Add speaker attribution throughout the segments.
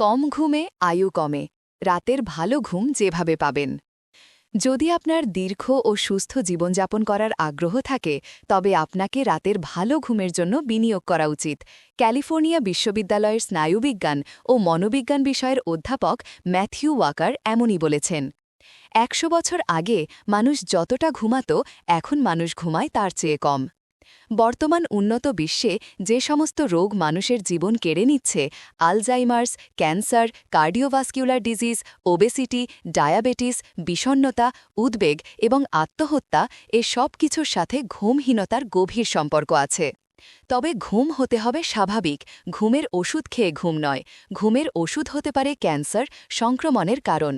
Speaker 1: কম ঘুমে, আয়ু কমে। রাতের ভালো ঘুম যেভাবে পাবেন। যদি আপনার দীর্ঘ ও সুস্থ জীবনযাপন করার আগ্রহ থাকে, তবে আপনাকে রাতের ভালো ঘুমের জন্য বিনিয়োগ করা উচিত। ক্যালিফোর্নিয়া বিশ্ববিদ্যালয়ের স্নায়ুবিজ্ঞান ও মনোবিজ্ঞান বিষয়ের অধ্যাপক ম্যাথিউ ওয়াকার এমনই বলেছেন, একশো বছর আগে মানুষ যতটা ঘুমাত, এখন মানুষ ঘুমায় তার চেয়ে কম। বর্তমান উন্নত বিশ্বে যে সমস্ত রোগ মানুষের জীবন কেড়ে নিচ্ছে, Alzheimer's, cancer, cardiovascular disease, obesity, diabetes বিষণ্নতা উদ্বেগ এবং আত্মহত্যা, এ সব কিছুর সাথে ঘুমহীনতার গভীর সম্পর্ক আছে। তবে ঘুম হতে হবে স্বাভাবিক, ঘুমের ওষুধ খেয়ে ঘুম নয়, ঘুমের ওষুধ হতে পারে ক্যান্সার, সংক্রমণের কারণ।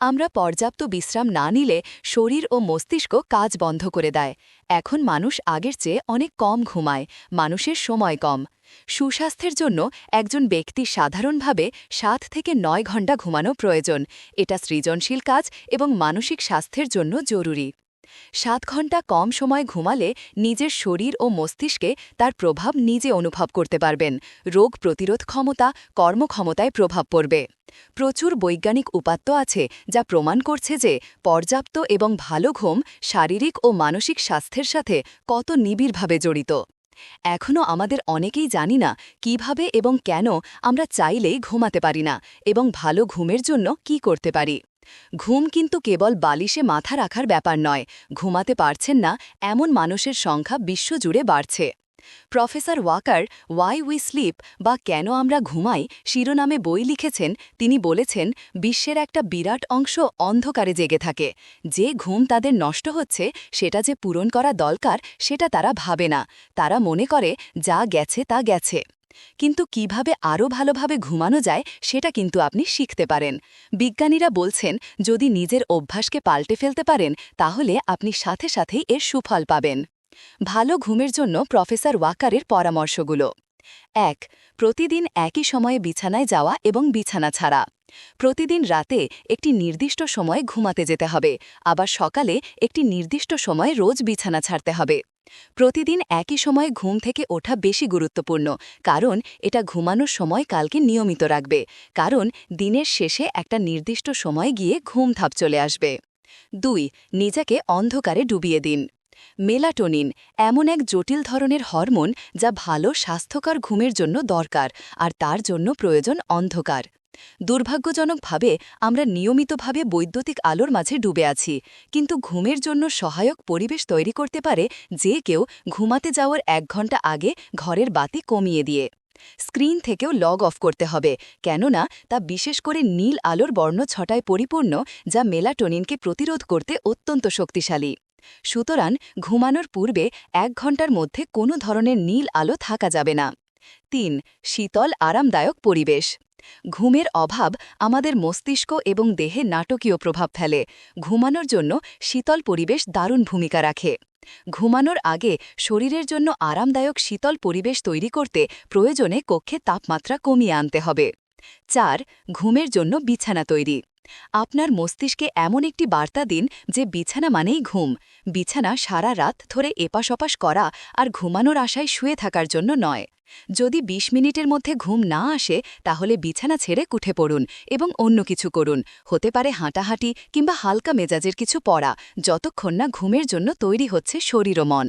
Speaker 1: আমরা পর্যাপ্ত বিশ্রাম না নিলে শরীর ও মস্তিষ্ক কাজ বন্ধ করে দেয়। এখন মানুষ আগের চেয়ে অনেক কম ঘুমায়, মানুষের সময় কম। সুস্বাস্থ্যের জন্য একজন ব্যক্তি সাধারণভাবে সাত থেকে নয় ঘণ্টা ঘুমানো প্রয়োজন। এটা সৃজনশীল কাজ এবং মানসিক স্বাস্থ্যের জন্য জরুরি। সাত ঘণ্টা কম সময় ঘুমালে নিজের শরীর ও মস্তিষ্কে তার প্রভাব নিজে অনুভব করতে পারবেন। রোগ প্রতিরোধ ক্ষমতা, কর্মক্ষমতায় প্রভাব পড়বে। প্রচুর বৈজ্ঞানিক উপাত্ত আছে যা প্রমাণ করছে যে পর্যাপ্ত এবং ভালো ঘুম শারীরিক ও মানসিক স্বাস্থ্যের সাথে কত নিবিড়ভাবে জড়িত। এখনও আমাদের অনেকেই জানি না কীভাবে এবং কেন আমরা চাইলেই ঘুমাতে পারি না এবং ভালো ঘুমের জন্য কি করতে পারি। ঘুম কিন্তু কেবল বালিশে মাথা রাখার ব্যাপার নয়, ঘুমাতে পারছেন না, এমন মানুষের সংখ্যা বিশ্বজুড়ে বাড়ছে। Professor Walker why we sleep বা কেন আমরা ঘুমাই শিরোনামে বই লিখেছেন। তিনি বলেছেন, বিশ্বের একটা বিরাট অংশ অন্ধকারে জেগে থাকে। যে ঘুম তাদের নষ্ট হচ্ছে, সেটা যে পূরণ করা দরকার, সেটা তারা ভাবে না। তারা মনে করে, যা গেছে তা গেছে। কিন্তু কীভাবে আরও ভালোভাবে ঘুমানো যায়, সেটা কিন্তু আপনি শিখতে পারেন। বিজ্ঞানীরা বলছেন, যদি নিজের অভ্যাসকে পাল্টে ফেলতে পারেন, তাহলে আপনি সাথে সাথেই এর সুফল পাবেন। ভালো ঘুমের জন্য প্রফেসর ওয়াকারের পরামর্শগুলো। এক, প্রতিদিন একই সময়ে বিছানায় যাওয়া এবং বিছানা ছাড়া। প্রতিদিন রাতে একটি নির্দিষ্ট সময়ে ঘুমাতে যেতে হবে, আবার সকালে একটি নির্দিষ্ট সময়ে রোজ বিছানা ছাড়তে হবে। প্রতিদিন একই সময়ে ঘুম থেকে ওঠা বেশি গুরুত্বপূর্ণ, কারণ এটা ঘুমানোর সময় কালকে নিয়মিত রাখবে, কারণ দিনের শেষে একটা নির্দিষ্ট সময় গিয়ে ঘুম থাপ চলে আসবে। দুই, নিজেকে অন্ধকারে ডুবিয়ে দিন। মেলাটোনিন এমন এক জটিল ধরনের হরমোন যা ভালো স্বাস্থ্যকর ঘুমের জন্য দরকার আর তার জন্য প্রয়োজন অন্ধকার। দুর্ভাগ্যজনকভাবে আমরা নিয়মিতভাবে বৈদ্যুতিক আলোর মাঝে ডুবে আছি, কিন্তু ঘুমের জন্য সহায়ক পরিবেশ তৈরি করতে পারে যে কেউ ঘুমাতে যাওয়ার এক ঘণ্টা আগে ঘরের বাতি কমিয়ে দিয়ে। স্ক্রিন থেকেও লগ অফ করতে হবে, কেননা তা বিশেষ করে নীল আলোর বর্ণ ছটায় পরিপূর্ণ, যা মেলাটোনিনকে প্রতিরোধ করতে অত্যন্ত শক্তিশালী। সুতরাং ঘুমানোর পূর্বে এক ঘণ্টার মধ্যে কোনো ধরনের নীল আলো থাকা যাবে না। তিন, শীতল, আরামদায়ক পরিবেশ। ঘুমের অভাব আমাদের মস্তিষ্ক এবং দেহে নাটকীয় প্রভাব ফেলে। ঘুমানোর জন্য শীতল পরিবেশ দারুণ ভূমিকা রাখে। ঘুমানোর আগে শরীরের জন্য আরামদায়ক শীতল পরিবেশ তৈরি করতে প্রয়োজনে কক্ষে তাপমাত্রা কমিয়ে আনতে হবে। চার, ঘুমের জন্য বিছানা তৈরি। আপনার মস্তিষ্কে এমন একটি বার্তা দিন যে বিছানা মানেই ঘুম। বিছানা সারা রাত ধরে এপাশ ওপাশ করা আর ঘুমানোর আশায় শুয়ে থাকার জন্য নয়। যদি ২০ মিনিটের মধ্যে ঘুম না আসে, তাহলে বিছানা ছেড়ে উঠে পড়ুন এবং অন্য কিছু করুন। হতে পারে হাঁটাহাঁটি কিংবা হালকা মেজাজের কিছু পড়া, যতক্ষণ না ঘুমের জন্য তৈরি হচ্ছে শরীর ও মন।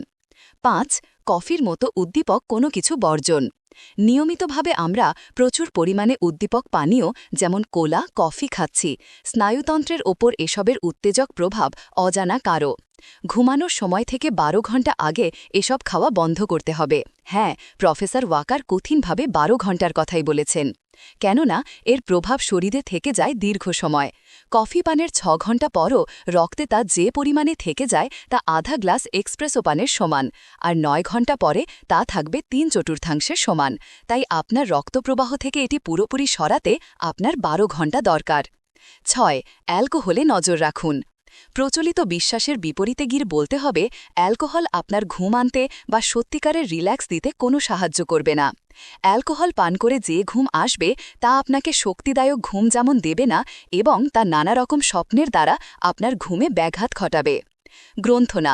Speaker 1: পাঁচ, কফির মতো উদ্দীপক কোনো কিছু বর্জন। নিয়মিতভাবে আমরা প্রচুর পরিমাণে উদ্দীপক পানীয়, যেমন কোলা, কফি খাচ্ছি। স্নায়ুতন্ত্রের ওপর এসবের উত্তেজক প্রভাব অজানা কারও। ঘুমানোর সময় থেকে বারো ঘণ্টা আগে এসব খাওয়া বন্ধ করতে হবে। হ্যাঁ প্রফেসর ওয়াকার কঠিনভাবে বারো ঘণ্টার কথাই বলেছেন। কেননা, এর প্রভাব শরীরে থেকে যায় দীর্ঘ সময়। কফি পানের ছ ঘণ্টা পরও রক্তে তা যে পরিমাণে থেকে যায়, তা আধা গ্লাস এক্সপ্রেসো পানের সমান। আর নয় ঘণ্টা পরে তা থাকবে তিন চতুর্থাংশের সমান। তাই আপনার রক্তপ্রবাহ থেকে এটি পুরোপুরি সরাতে আপনার বারো ঘণ্টা দরকার। ছয়, অ্যালকোহলে নজর রাখুন। প্রচলিত বিশ্বাসের বিপরীতে গির বলতে হবে, অ্যালকোহল আপনার ঘুম আনতে বা সত্যিকারের রিল্যাক্স দিতে কোনো সাহায্য করবে না। অ্যালকোহল পান করে যে ঘুম আসবে, তা আপনাকে শক্তিদায়ক ঘুম যেমন দেবে না এবং তা নানা রকম স্বপ্নের দ্বারা আপনার ঘুমে ব্যাঘাত ঘটাবে। গ্রন্থনা